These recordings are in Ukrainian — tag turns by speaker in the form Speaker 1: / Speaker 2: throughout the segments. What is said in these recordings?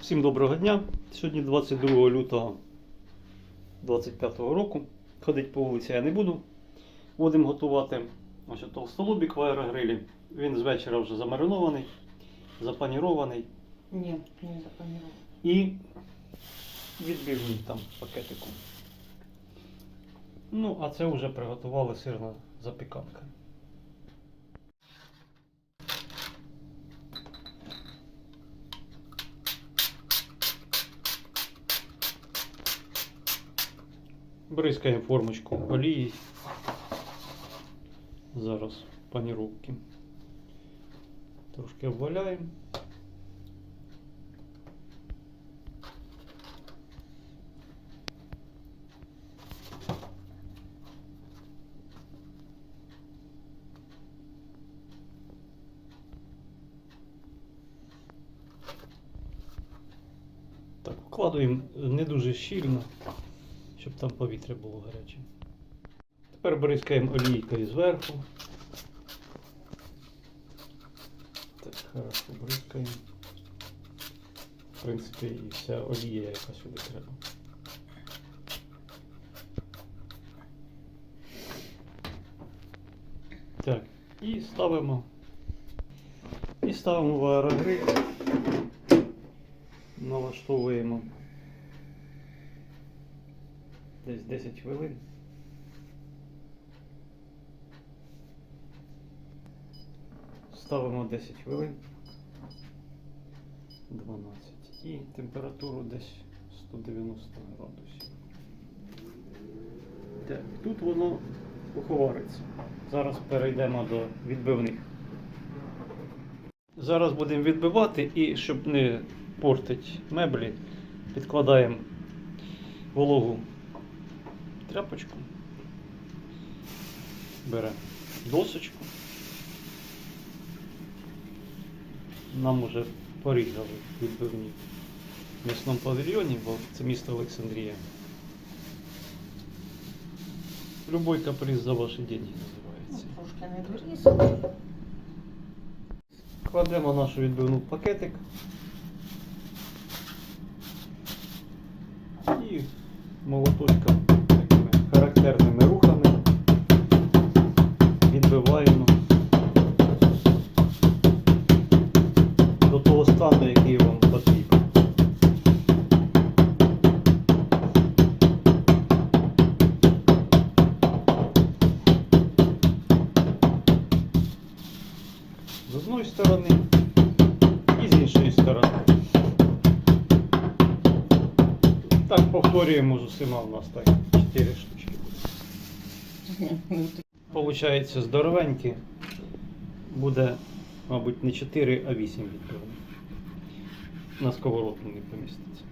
Speaker 1: Всім доброго дня. Сьогодні 22 лютого 25 року. Ходить по вулиці я не буду. Будемо готувати ось товстолобік в аерогрилі. Він з вечора вже замаринований, запанірований
Speaker 2: Ні, не запланував.
Speaker 1: і відбивний там в пакетику. Ну, а це вже приготували сирна запіканка. Бризкаємо формочку олії. Зараз паніровки. Трошки обваляємо. Так, вкладуємо не дуже щільно, щоб там повітря було гаряче. Тепер бризкаємо олійкою зверху. Так, хорошо бризкаємо. В принципі, і вся олія, яка сюди треба. Так, і ставимо. І ставимо в аерогриль. Налаштовуємо десь 10 хвилин. Ставимо 10 хвилин. 12. І температуру десь 190 градусів. Так, тут воно уховариться. Зараз перейдемо до відбивних. Зараз будемо відбивати і щоб не портити меблі, підкладаємо вологу тряпочку, беремо досочку. Нам уже порізали відбивні в м'ясному павільйоні, бо це місто Олександрія. Любой каприз за ваші деньги
Speaker 2: Ну,
Speaker 1: називається.
Speaker 2: трошки не дорізали.
Speaker 1: Кладемо нашу відбивну в пакетик. І молоточком повторюємо з усіма у нас так 4 штучки. Получається здоровенькі. Буде, мабуть, не 4, а 8 відбивних. На сковородку не поміститься.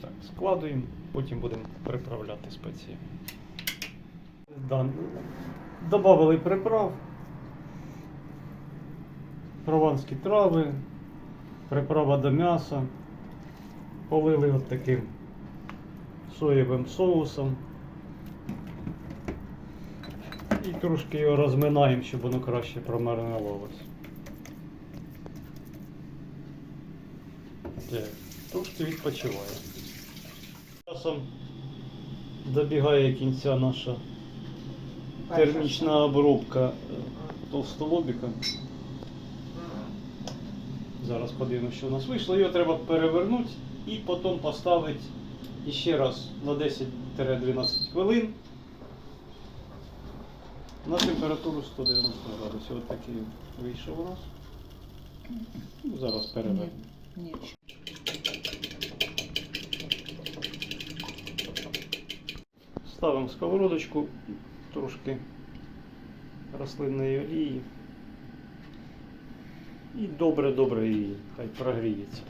Speaker 1: Так, складуємо, потім будемо приправляти спеції. Да, Добавили приправ, прованські трави, приправа до м'яса, полили от таким соєвим соусом. І трошки його розминаємо, щоб воно краще промаринувалося. Трошки відпочиває. Часом добігає кінця наша термічна обробка е, товстолобіка. Зараз подивимося, що у нас вийшло. Його треба перевернути і потім поставити ще раз на 10-12 хвилин на температуру 190 градусів. Ось такий вийшов у нас. Ну, Зараз перевернемо. Ставимо сковородочку, трошки рослинної олії. І добре-добре її, хай прогріється.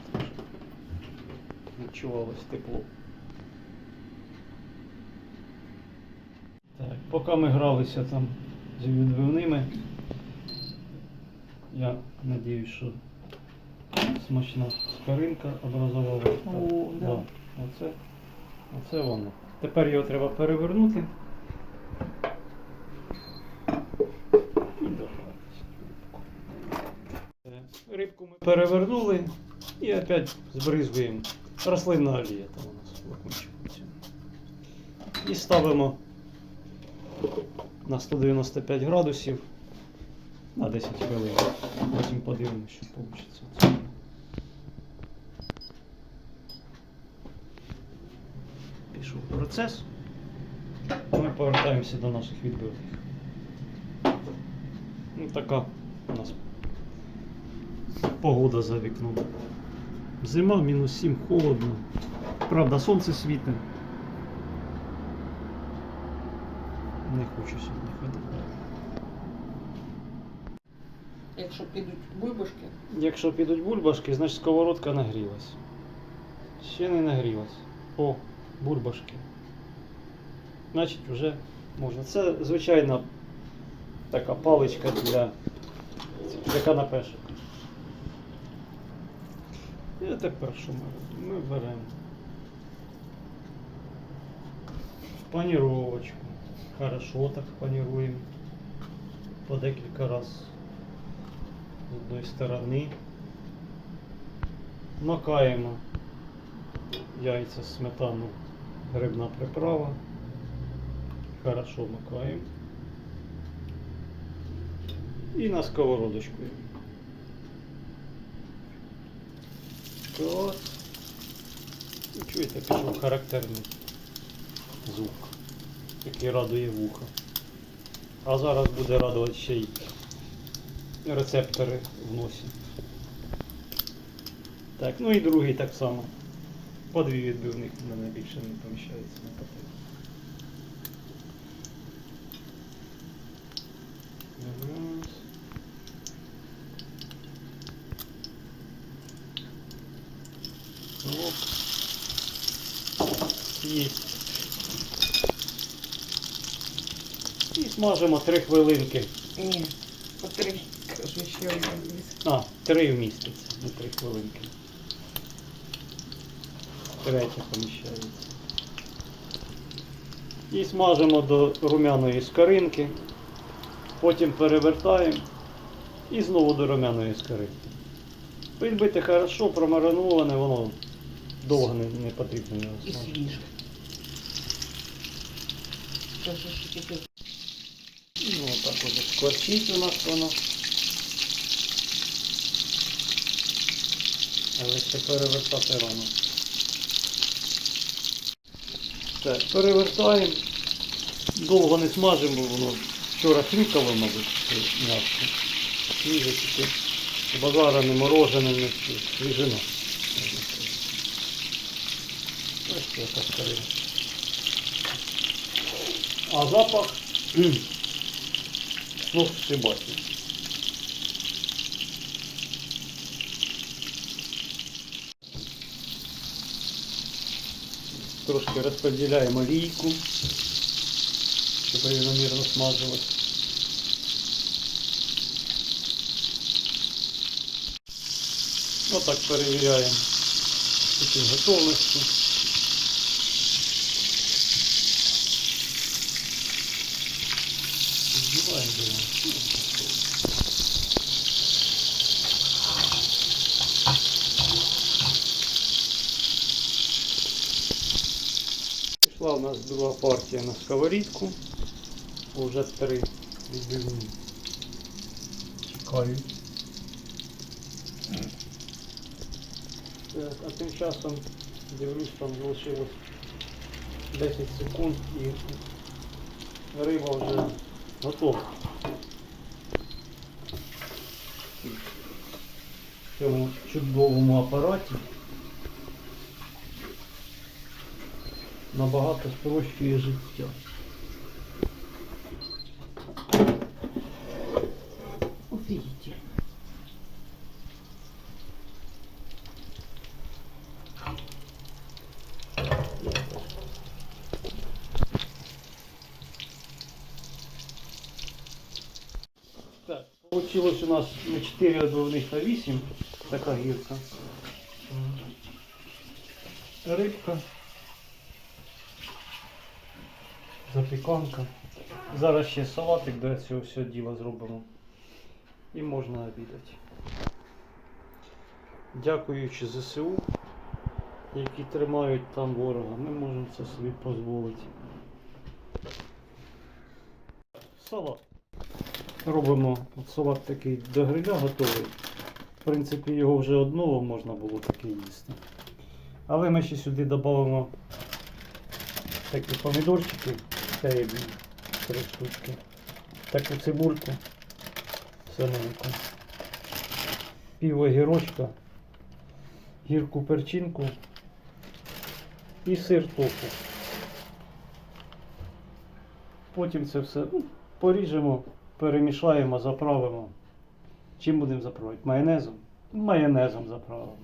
Speaker 1: Відчувалось тепло. Так, поки ми гралися там з відбивними, я надіюсь, що смачна скоринка образувалася.
Speaker 2: О, да.
Speaker 1: Оце, оце воно. Тепер його треба перевернути. І дожарити. Рибку ми перевернули і опять збризуємо. Рослинна олія там у нас викручується. І ставимо на 195 градусів на 10 хвилин. Потім подивимося, що вийде. Пішов процес. Ми повертаємося до наших відбивних. Ну, така у нас погода за вікном. Зима, мінус 7, холодно. Правда, сонце світне. Не хочу сьогодні ходити.
Speaker 2: Якщо підуть бульбашки,
Speaker 1: Якщо підуть бульбашки, значить сковородка нагрілась. Ще не нагрілась. О, бульбашки. Значить вже можна. Це звичайна така паличка для, для канапешок. І тепер що ми робимо? Ми беремо в паніровочку. Хорошо так паніруємо. По декілька разів з одної сторони. Макаємо яйця, сметану, грибна приправа. Хорошо макаємо. І на сковородочку. Так. І чуєте, пішов характерний звук, який радує вуха. А зараз буде радувати ще й рецептори в носі. Так, ну і другий так само. По дві відбивних мене більше не поміщається на пательні. Раз. Оп. Есть. І смажимо 3 хвилинки.
Speaker 2: ні, по три, кажу, ще один.
Speaker 1: А, три вміститься на три хвилинки. Третя поміщається. І смажимо до румяної скоринки. Потім перевертаємо і знову до румяної скоринки. Підбите хорошо, промариноване, воно довго не, не потрібно його
Speaker 2: І
Speaker 1: смажити.
Speaker 2: Свіже. Це ж
Speaker 1: Ну, так от скворчить у нас воно. Але ще перевертати рано. Так, перевертаємо. Довго не смажимо, бо воно вчора хрюкало, мабуть, м'ясо. Свіже тільки з базара не морожене, не свіжина. Ось яка скорина. А запах Ну, ти бачиш. Трошки розподіляємо олійку, щоб рівномірно смажувати. Отак перевіряємо ступінь готовності. Пішла у нас друга партія на сковорідку. Уже три відбивні. Чекають. Так, а тим часом дивлюсь, там залишилось 10 секунд і риба вже готова. В цьому чудовому апараті набагато спрощує життя.
Speaker 2: офігіть.
Speaker 1: Получилось у нас на 4 отбивних на 8. Така гірка. Рибка. Запіканка. Зараз ще салатик до цього всього діла зробимо. І можна обідати. дякуючи ЗСУ, які тримають там ворога, ми можемо це собі дозволити. Салат. Робимо салат такий до гриля готовий. В принципі, його вже одного можна було таки їсти. Але ми ще сюди додамо такі помідорчики, рибні, три штучки, таку цибульку, соненьку, пів огірочка, гірку перчинку і сир тофу. Потім це все ну, поріжемо, перемішаємо, заправимо. Чим будемо заправити? Майонезом? Майонезом заправимо.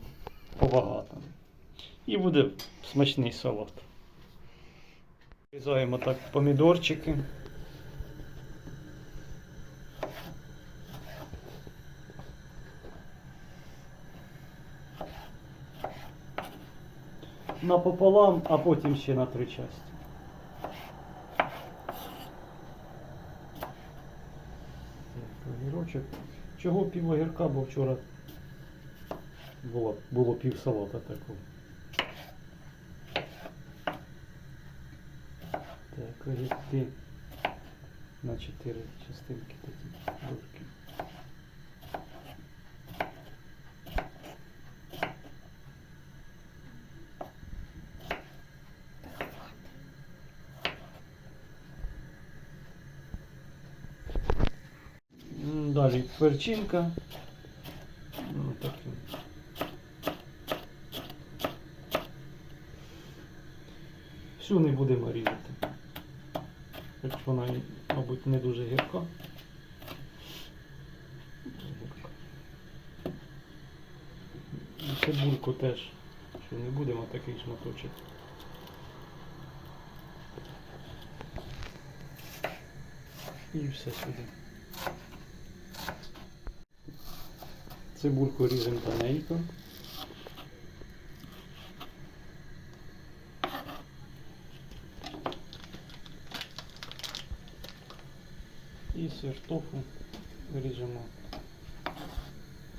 Speaker 1: Побагато. І буде смачний салат. Різаємо так помідорчики. Напополам, а потім ще на три частини. Огірочок. Чого пів огірка, бо вчора було, було пів салата такого. Так, на чотири частинки такі дужки. Далі перчинка. Ну, такі. Всю не будемо різати. Не дуже. І цибульку теж. Що не будемо такий шматочок. І все сюди. Цибульку ріжемо тоненько. І сир виріжемо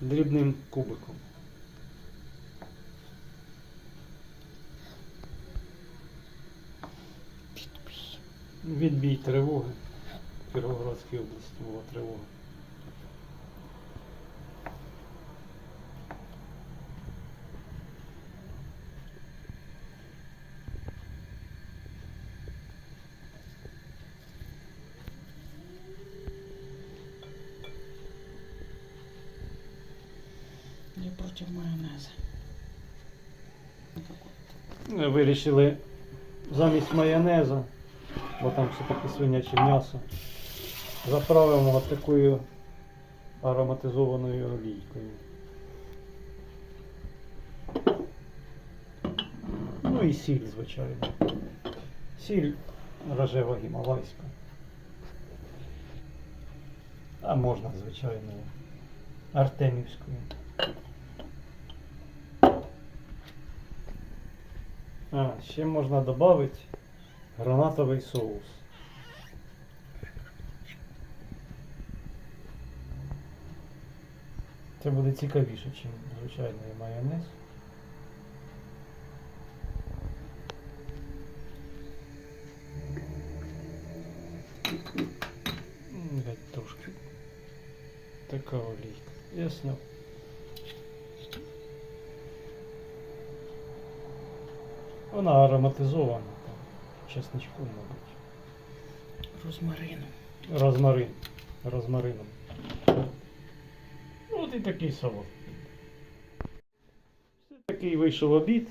Speaker 1: дрібним кубиком. Відбій тривоги. В Кіровоградській області була тривога.
Speaker 2: Я против майонеза.
Speaker 1: Вирішили замість майонеза, бо там все-таки свиняче м'ясо, заправимо от такою ароматизованою олійкою. Ну і сіль, звичайно. Сіль рожева гімалайська. А можна, звичайно, артемівською. А, ще можна додати гранатовий соус. Це буде цікавіше, ніж звичайний майонез. М, Геть трошки. Така олійка. Ясно. Вона ароматизована там, чесничком, мабуть.
Speaker 2: Розмарином.
Speaker 1: Розмарин. Розмарином. Ну, От і такий салат. Все такий вийшов обід.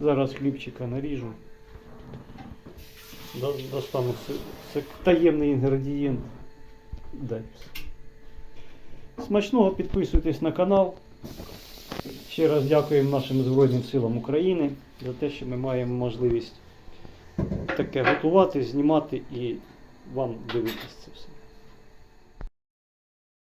Speaker 1: Зараз хлібчика наріжу. Достану це, таємний інгредієнт. Дай. Смачного підписуйтесь на канал. Ще раз дякуємо нашим Збройним силам України за те, що ми маємо можливість таке готувати, знімати і вам дивитися це все.